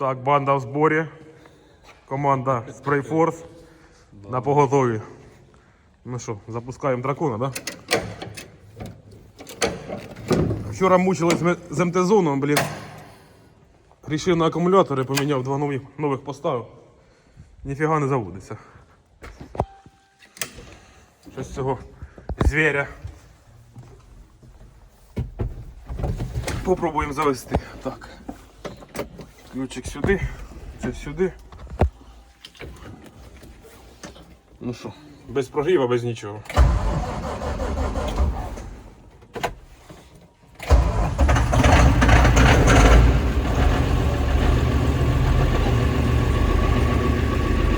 Так, банда в зборі. Команда Sprayforce на поготові. Ну що, запускаємо дракона, да? Вчора мучились ми з МТ-зоном, блін. Рішив на акумулятори, поміняв два нові, нових поставив. Ніфіга не заводиться. Щось цього звіря. Попробуємо завести. Так. Ключик сюди, це сюди. Ну що, без прогріва, без нічого.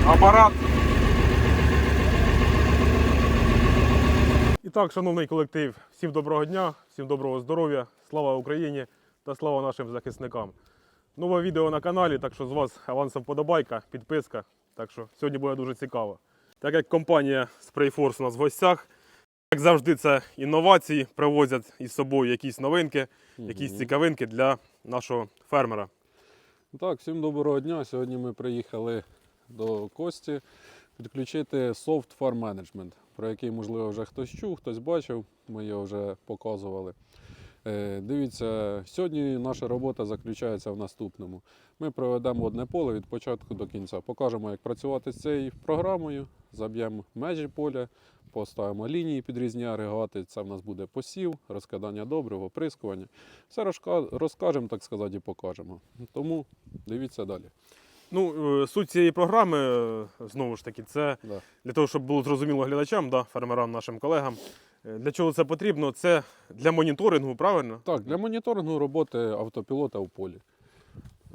Апарат. І так, шановний колектив, всім доброго дня, всім доброго здоров'я, слава Україні та слава нашим захисникам. Нове відео на каналі, так що з вас авансом подобайка, підписка. Так що сьогодні буде дуже цікаво. Так як компанія Sprayforce у нас в гостях, як завжди, це інновації привозять із собою якісь новинки, якісь цікавинки для нашого фермера. Так, всім доброго дня. Сьогодні ми приїхали до Кості підключити Soft Farm Management, про який, можливо, вже хтось чув, хтось бачив, ми його вже показували. Е, Дивіться, сьогодні наша робота заключається в наступному. Ми проведемо одне поле від початку до кінця. Покажемо, як працювати з цією програмою, заб'ємо межі поля, поставимо лінії під різні агрегати. Це в нас буде посів, розкидання добрив, оприскування. Все розкажемо, так сказати, і покажемо. Тому дивіться далі. Ну, е, суть цієї програми, е, знову ж таки, це Да. для того, щоб було зрозуміло глядачам, да, фермерам, нашим колегам. Е, Для чого це потрібно? Це для моніторингу, правильно? Так, для моніторингу роботи автопілота в полі.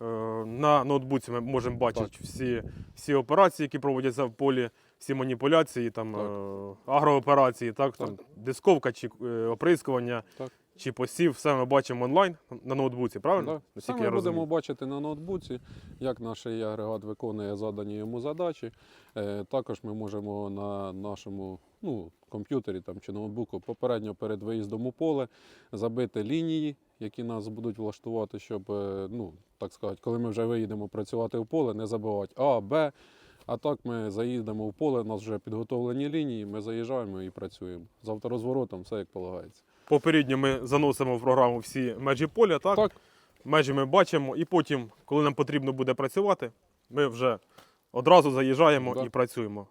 Е, На ноутбуці ми можемо бачити всі, всі операції, які проводяться в полі, всі маніпуляції, там, Так. е, агрооперації, так, там, дисковка чи оприскування, Так. Чи посів, все ми бачимо онлайн на ноутбуці, правильно? Да. Наскільки Саме я будемо бачити на ноутбуці, як наш агрегат виконує задані йому задачі. Е, також ми можемо на нашому ну, комп'ютері там, чи ноутбуку попередньо перед виїздом у поле забити лінії, які нас будуть влаштувати, щоб, е, ну, так сказати, коли ми вже виїдемо працювати в поле, не забувати А, Б. А так ми заїдемо в поле, у нас вже підготовлені лінії, ми заїжджаємо і працюємо. З авторозворотом все як полагається. Попередньо ми заносимо в програму всі межі поля, так? Так. Межі ми бачимо, і потім, коли нам потрібно буде працювати, ми вже одразу заїжджаємо Да. і працюємо.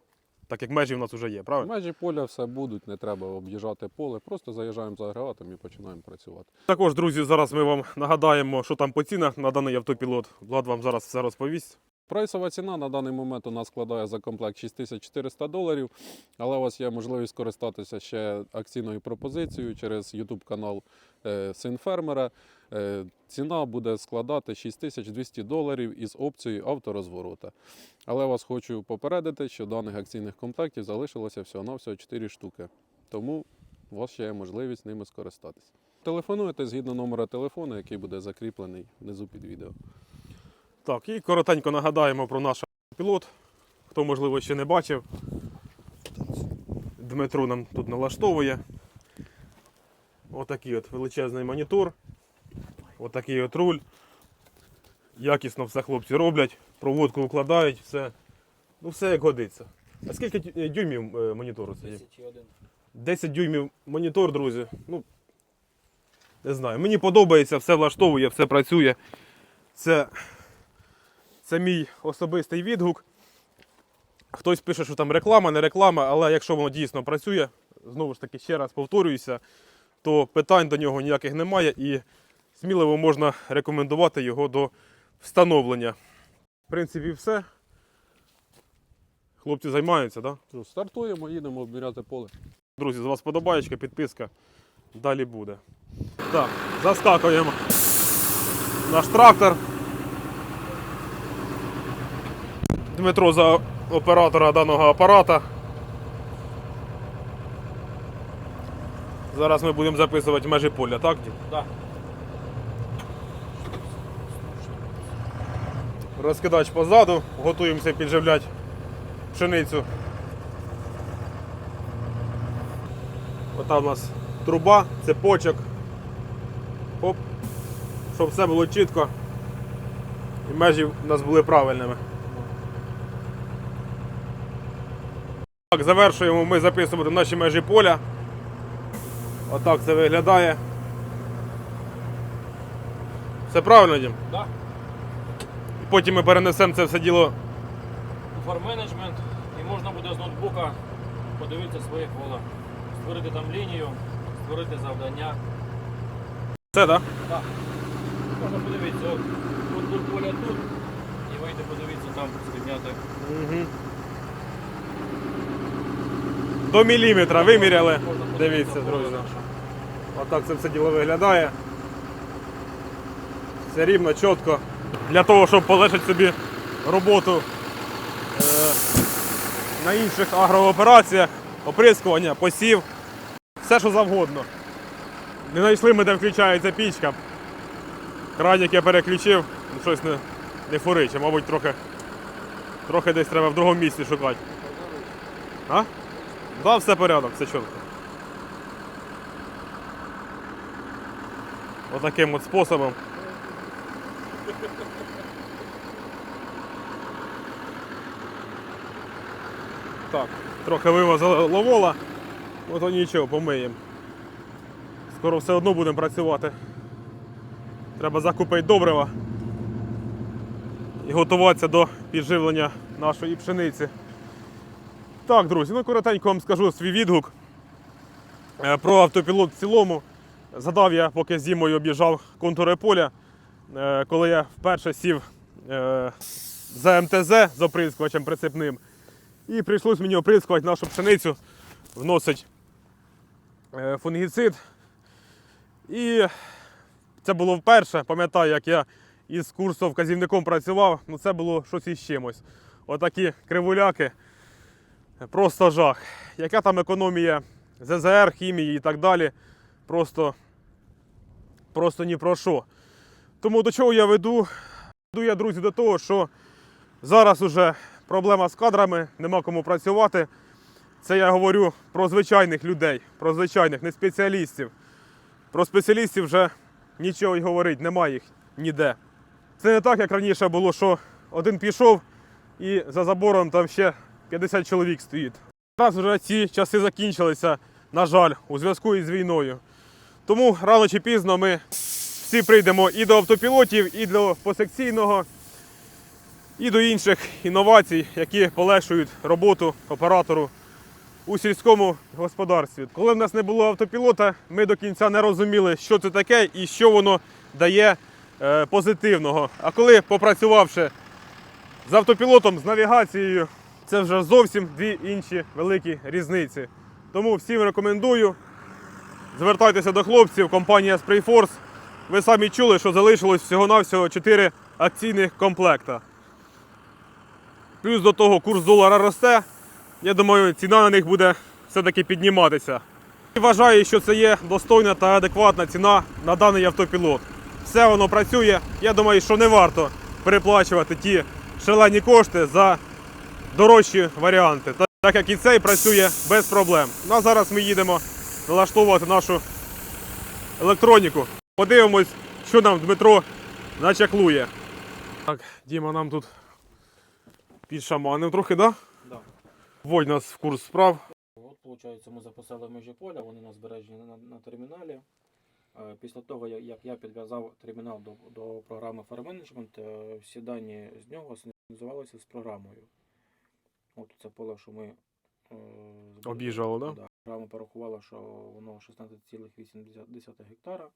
Так як межі в нас вже є, правильно? Межі поля все будуть, не треба об'їжджати поле, просто заїжджаємо за агрегатом і починаємо працювати. Також, друзі, зараз ми вам нагадаємо, що там по цінах на даний автопілот. Влад вам зараз все розповість. Прайсова ціна на даний момент у нас складає за комплект 6400 доларів, але у вас є можливість скористатися ще акційною пропозицією через YouTube канал е, Син фермера. Е, Ціна буде складати 6200 доларів із опцією авторозворота. Але вас хочу попередити, що даних акційних комплектів залишилося всього-навсього 4 штуки. Тому у вас ще є можливість ними скористатися. Телефонуйте згідно номера телефону, який буде закріплений внизу під відео. Так, і коротенько нагадаємо про наш пілот. Хто, можливо, ще не бачив. Дмитро нам тут налаштовує. Отакий от величезний монітор. Отакий от руль. Якісно все хлопці роблять, проводку укладають, все. Ну, все як годиться. А скільки дюймів е, монітору це є? 10 дюймів монітор, друзі. Ну, не знаю. Мені подобається, все влаштовує, все працює. Це, це мій особистий відгук. Хтось пише, що там реклама, не реклама, але якщо воно дійсно працює, знову ж таки, ще раз повторююся, то питань до нього ніяких немає і сміливо можна рекомендувати його до встановлення. В принципі, все. Хлопці займаються, так? Да? Ну, Стартуємо, їдемо обміряти поле. Друзі, з вас подобаєчка, підписка. Далі буде. Так, заскакуємо. Наш трактор. Дмитро за оператора даного апарата. Зараз ми будемо записувати межі поля, так? Дім? Да. Розкидач позаду, готуємося підживляти пшеницю. Ота в нас труба, цепочок. Оп. Щоб все було чітко. І межі в нас були правильними. Так, завершуємо ми записувати наші межі поля. Отак це виглядає. Все правильно, Дім? Да. Потім ми перенесемо це все діло. у фарм-менеджмент і можна буде з ноутбука подивитися своє поле, створити там лінію, створити завдання. Це, так? Так. Можна подивитися, от тут поля тут, і вийти подивитися там, підняти. Угу. До міліметра виміряли. Дивіться, друзі. Отак це все діло виглядає. Все рівно, чітко. Для того, щоб полегшити собі роботу е, на інших агроопераціях, оприскування, посів, все що завгодно. Не знайшли ми, де включається пічка. Кранік я переключив, ну, щось не, не фуриче, мабуть, трохи, трохи десь треба в другому місці шукати. А? Да, все порядок, все чітко. Отаким от способом. Так, трохи вимазали ловола, ну то нічого, помиємо. Скоро все одно будемо працювати. Треба закупити добрива і готуватися до підживлення нашої пшениці. Так, друзі, ну коротенько вам скажу свій відгук е, про автопілот в цілому. Згадав я, поки зимою об'їжджав контури поля, е, коли я вперше сів е, за МТЗ з оприскувачем прицепним. І прийшлось мені оприскувати нашу пшеницю, вносить фунгіцид. І це було вперше. Пам'ятаю, як я із курсом вказівником працював, ну це було щось із чимось. Отакі кривуляки. Просто жах. Яка там економія ЗЗР, хімії і так далі. Просто, просто ні про що. Тому до чого я веду? Веду я, друзі, до того, що зараз уже проблема з кадрами, нема кому працювати. Це я говорю про звичайних людей, про звичайних, не спеціалістів. Про спеціалістів вже нічого й говорить, немає їх ніде. Це не так, як раніше було, що один пішов і за забором там ще 50 чоловік стоїть. Зараз вже ці часи закінчилися, на жаль, у зв'язку із війною. Тому рано чи пізно ми всі прийдемо і до автопілотів, і до посекційного, і до інших інновацій, які полегшують роботу оператору у сільському господарстві. Коли в нас не було автопілота, ми до кінця не розуміли, що це таке і що воно дає е, позитивного. А коли попрацювавши з автопілотом, з навігацією, це вже зовсім дві інші великі різниці. Тому всім рекомендую. Звертайтеся до хлопців, компанія Sprayforce. Ви самі чули, що залишилось всього-навсього 4 акційних комплекта. Плюс до того курс долара росте. Я думаю, ціна на них буде все-таки підніматися. І вважаю, що це є достойна та адекватна ціна на даний автопілот. Все воно працює. Я думаю, що не варто переплачувати ті шалені кошти за дорожчі варіанти. Так- як і цей працює без проблем. Ну а зараз ми їдемо налаштовувати нашу електроніку. Подивимось, що нам Дмитро начаклує. Так, Діма нам тут підшаманив трохи, так? Да? Да. Вводь нас в курс справ. От, виходить, ми записали межі поля, вони у нас збережені на, на терміналі. Е, Після того, як я підв'язав термінал до, до програми Farm Management, е, всі дані з нього синхронізувалися з програмою. От це поле, що ми е, зберегли. Да? Да. Програма порахувала, що воно 16,8 гектара.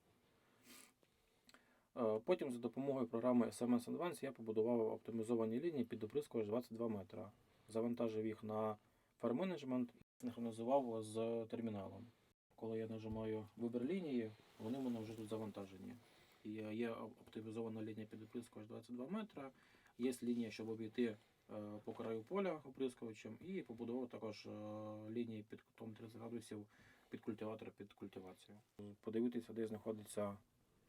Е, Потім за допомогою програми SMS Advance я побудував оптимізовані лінії під оприскувач 22 метра. Завантажив їх на Management і синхронізував з терміналом. Коли я нажимаю вибір лінії, вони в мене вже тут завантажені. Є оптимізована лінія під оприскувач 22 метра. Є лінія, щоб обійти е, по краю поля оприскувачем, і побудував також е, лінії під кутом 30 градусів під культиватор під культивацію. Подивитися, де знаходиться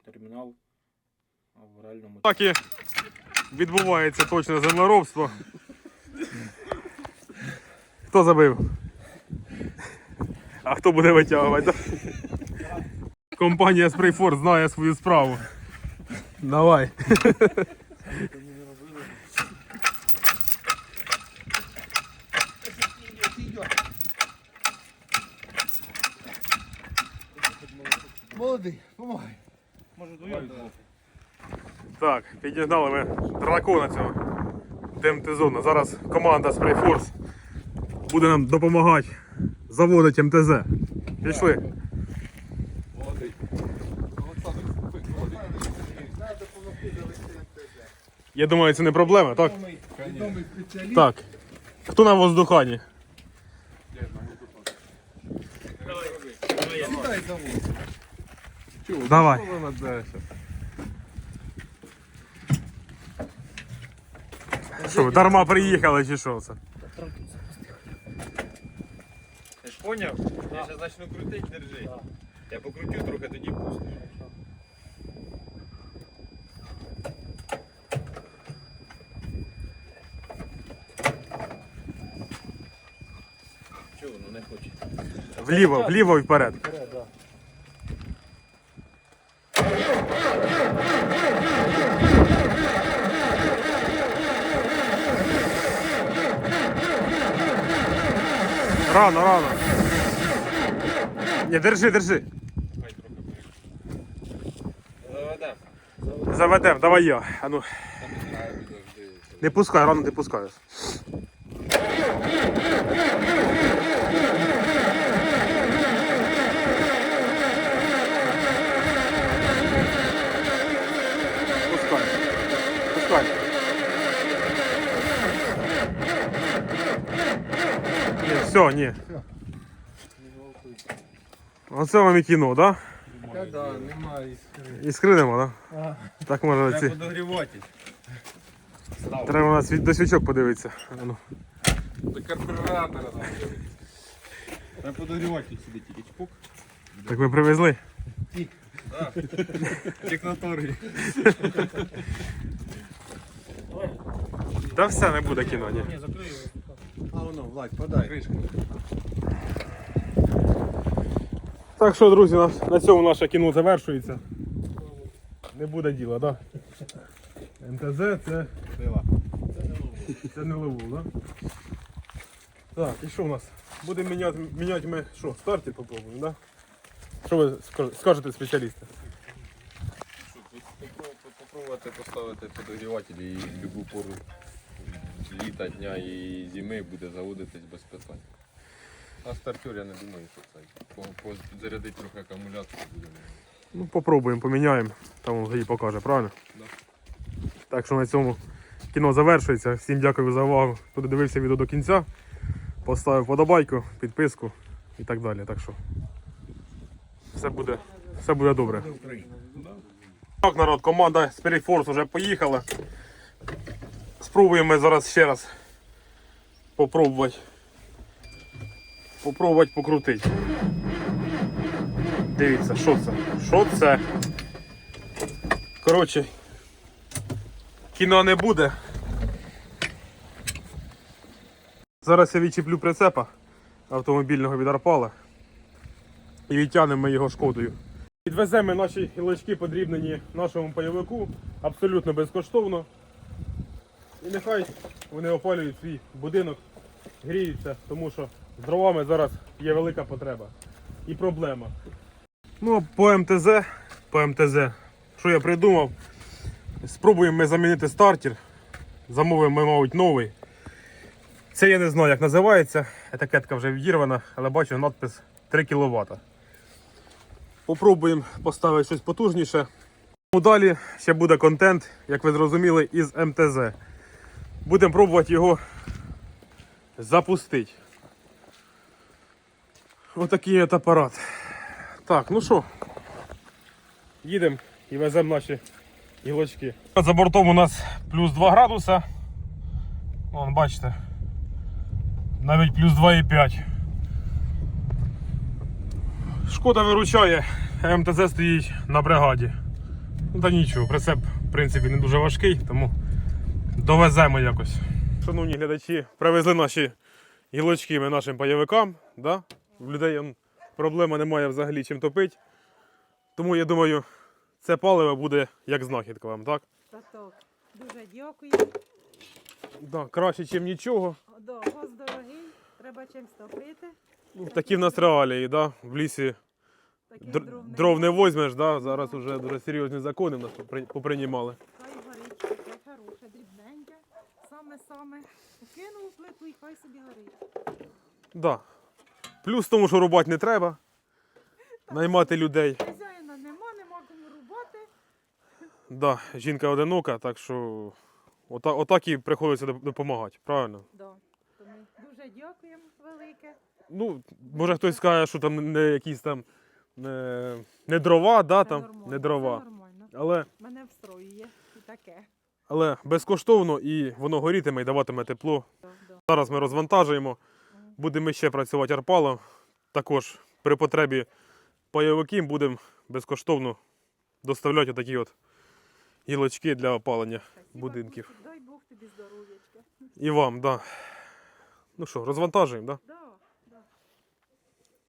термінал в реальному Так і відбувається точне землеробство. Хто забив? А хто буде витягувати? Компанія Sprayforce знає свою справу. Давай. Молодий, помагай. Може двоє. Так, підігнали ми дракона цього МТЗона. Зараз команда Spray Force буде нам допомагати заводити МТЗ. Пішли. Я думаю, це не проблема, так? Так. Хто на воздухані? Сідай завод. Чого? Давай. Що дарма приїхали чи що це? Ти ж поняв? Я зараз почну крутити, держи. Я покрутю трохи, тоді пустиш. Чого воно не хоче? Вліво, вліво і вперед. Рано, рано. Не, держи, держи. Заведем. Заведем, давай я. А ну, не не пускай, рано ти пускаєш. Пускай. Пускай. Ні. Оце вам і кіно, так? Та да, немає іскри. Іскри нема, так? Да? Так може ці. Треба подогрівати. Треба у нас до свічок подивитися. А ну. До карбюратора дивитися. Треба подогрівати сюди тільки чпок. Так ви привезли? Техноторги. Та все не буде кіно, ні. А воно, Владь, подай. Кришка. Так що, друзі, на, на цьому наше кіно завершується. Не буде діла, так? Да? МТЗ це. Це не левул, так? Да? Так, і що в нас? Будемо міняти, міняти ми що, стартер попробуємо, так? Да? Що ви скаж- скажете спеціалісти? Попробувати поставити подогріватель і в будь-яку пору літа, дня і зими буде заводитись без питань. А стартер я не думаю, що це. Підзарядити трохи акумулятор буде. Ну, попробуємо, поміняємо. Там Гаї покаже, правильно? Да. Так що на цьому кіно завершується. Всім дякую за увагу. Хто дивився відео до кінця. Поставив подобайку, підписку і так далі. Так що все буде, все буде добре. Так, народ, команда Spirit Force вже поїхала. Спробуємо зараз ще раз попробувати. Попробувати покрутити. Дивіться, що це? Що це? Коротше, кіно не буде. Зараз я відчіплю прицепа автомобільного від Арпала і відтягнемо його шкодою. Підвеземо наші гілочки подрібнені нашому пайовику абсолютно безкоштовно. І нехай вони опалюють свій будинок, гріються, тому що з дровами зараз є велика потреба і проблема. Ну, по МТЗ, по МТЗ, що я придумав? Спробуємо ми замінити стартер. Замовимо ми, мабуть, новий. Це я не знаю, як називається. Етикетка вже відірвана, але бачу надпис 3 кВт. Попробуємо поставити щось потужніше. Ну, Далі ще буде контент, як ви зрозуміли, із МТЗ. Будемо пробувати його запустити. Отакий от апарат. Так, ну що, їдемо і веземо наші гілочки. За бортом у нас плюс 2 градуса. Вон, бачите. Навіть плюс 2,5. Шкода виручає, МТЗ стоїть на бригаді. Ну та нічого, прицеп в принципі не дуже важкий, тому довеземо якось. Шановні глядачі, привезли наші гілочки ми нашим пайовикам. Да? В людей проблема немає взагалі чим топити. Тому я думаю, це паливо буде як знахідка вам, так? Таток, дуже дякую. Да, краще, ніж нічого. Да, газ дорогий, треба чимось топити. Ну, такі в нас реалії, да? в лісі Таких дров не дров не возьмеш, да? зараз вже дуже серйозні закони в нас попри- поприймали. Саме-саме. Кинув плиту і хай собі горить. Да. Плюс в тому, що рубати не треба. Наймати людей. Хазяїна нема, нема кому рубати. Да, жінка одинока, так що ота, отак і приходиться доп- допомагати, правильно? Да. Тому дуже дякуємо велике. Ну, може хтось скаже, що там не якісь там не, не дрова, да, Це там, нормально, не дрова. Це нормально. Але, Мене встроює і таке. Але безкоштовно і воно горітиме і даватиме тепло. Зараз ми розвантажуємо. Будемо ще працювати арпалом. Також при потребі пайовиків будемо безкоштовно доставляти такі от гілочки для опалення. Будинків. Дай Бог тобі здоров'ячка. І вам, так. Да. Ну що, розвантажуємо, так? Да?